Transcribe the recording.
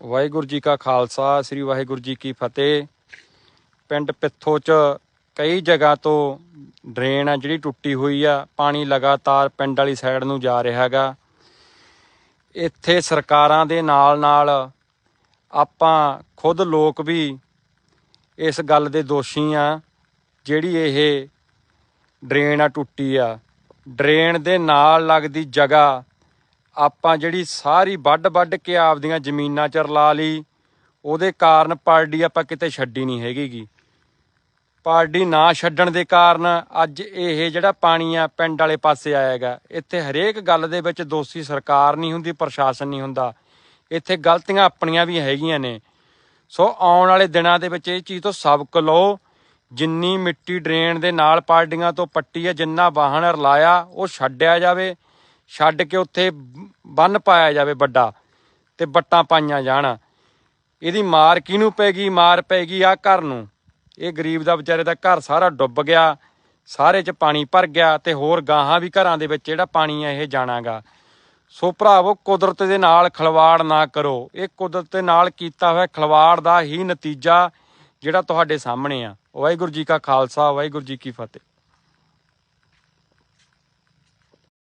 ਵਾਹਿਗੁਰੂ ਜੀ ਕਾ ਖਾਲਸਾ, ਸ੍ਰੀ ਵਾਹਿਗੁਰੂ ਜੀ ਕੀ ਫਤਿਹ। ਪਿੰਡ ਪਿੱਥੋ ਚ ਕਈ ਜਗ੍ਹਾ ਤੋਂ ਡਰੇਨ ਆ ਜਿਹੜੀ ਟੁੱਟੀ ਹੋਈ ਆ। ਪਾਣੀ ਲਗਾਤਾਰ ਪਿੰਡ ਵਾਲੀ ਸਾਈਡ ਨੂੰ ਜਾ ਰਿਹਾ ਹੈਗਾ। ਇੱਥੇ ਸਰਕਾਰਾਂ ਦੇ ਨਾਲ ਨਾਲ ਆਪਾਂ ਖੁਦ ਲੋਕ ਵੀ ਇਸ ਗੱਲ ਦੇ ਦੋਸ਼ੀ ਆ, ਜਿਹੜੀ ਇਹ ਡਰੇਨ ਆ, ਟੁੱਟੀ ਆ। ਡਰੇਨ ਦੇ ਨਾਲ ਲੱਗਦੀ ਜਗ੍ਹਾ ਆਪਾਂ ਜਿਹੜੀ ਸਾਰੀ ਵੱਢ ਵੱਢ ਕੇ ਆਪਦੀਆਂ ਜ਼ਮੀਨਾਂ ਚ ਰਲਾ ਲਈ, ਉਹਦੇ ਕਾਰਨ ਪਾਰਟੀ ਆਪਾਂ ਕਿਤੇ ਛੱਡੀ ਨਹੀਂ ਹੈਗੀਗੀ। ਪਾਰਟੀ ਨਾ ਛੱਡਣ ਦੇ ਕਾਰਨ ਅੱਜ ਇਹ ਜਿਹੜਾ ਪਾਣੀ ਆ ਪਿੰਡ ਵਾਲੇ ਪਾਸੇ ਆਏਗਾ ਇੱਥੇ ਹਰੇਕ ਗੱਲ ਦੇ ਵਿੱਚ ਦੋਸ਼ੀ ਸਰਕਾਰ ਨਹੀਂ ਹੁੰਦੀ, ਪ੍ਰਸ਼ਾਸਨ ਨਹੀਂ ਹੁੰਦਾ। ਇੱਥੇ ਗਲਤੀਆਂ ਆਪਣੀਆਂ ਵੀ ਹੈਗੀਆਂ ਨੇ। ਸੋ ਆਉਣ ਵਾਲੇ ਦਿਨਾਂ ਦੇ ਵਿੱਚ ਇਹ ਚੀਜ਼ ਤੋਂ ਸਬਕ ਲਓ, ਜਿੰਨੀ ਮਿੱਟੀ ਡਰੇਨ ਦੇ ਨਾਲ ਪਾਰਟੀਆਂ ਤੋਂ ਪੱਟੀ ਹੈ, ਜਿੰਨਾ ਵਾਹਨ ਰਲਾਇਆ, ਉਹ ਛੱਡਿਆ ਜਾਵੇ। ਛੱਡ ਕੇ ਉੱਥੇ ਬੰਨ ਪਾਇਆ ਜਾਵੇ ਵੱਡਾ ਤੇ ਬੱਟਾਂ ਪਾਈਆਂ ਜਾਣ। ਇਹਦੀ ਮਾਰ ਕਿਹਨੂੰ ਪੈਗੀ ਮਾਰ ਪੈਗੀ ਆ ਘਰ ਨੂੰ। ਇਹ ਗਰੀਬ ਦਾ ਵਿਚਾਰੇ ਦਾ ਘਰ ਸਾਰਾ ਡੁੱਬ ਗਿਆ, ਸਾਰੇ ਚ ਪਾਣੀ ਭਰ ਗਿਆ ਤੇ ਹੋਰ ਗਾਹਾਂ ਵੀ ਘਰਾਂ ਦੇ ਵਿੱਚ ਜਿਹੜਾ ਪਾਣੀ ਆ ਇਹ ਜਾਣਾਗਾ। ਸੋ ਭਰਾਵੋ, ਕੁਦਰਤ ਦੇ ਨਾਲ ਖਲਵਾੜ ਨਾ ਕਰੋ। ਇਹ ਕੁਦਰਤ ਦੇ ਨਾਲ ਕੀਤਾ ਹੋਇਆ ਖਲਵਾੜ ਦਾ ਹੀ ਨਤੀਜਾ ਜਿਹੜਾ ਤੁਹਾਡੇ ਸਾਹਮਣੇ ਆ। ਵਾਹਿਗੁਰੂ ਜੀ ਕਾ ਖਾਲਸਾ, ਵਾਹਿਗੁਰੂ ਜੀ ਕੀ ਫਤਿਹ।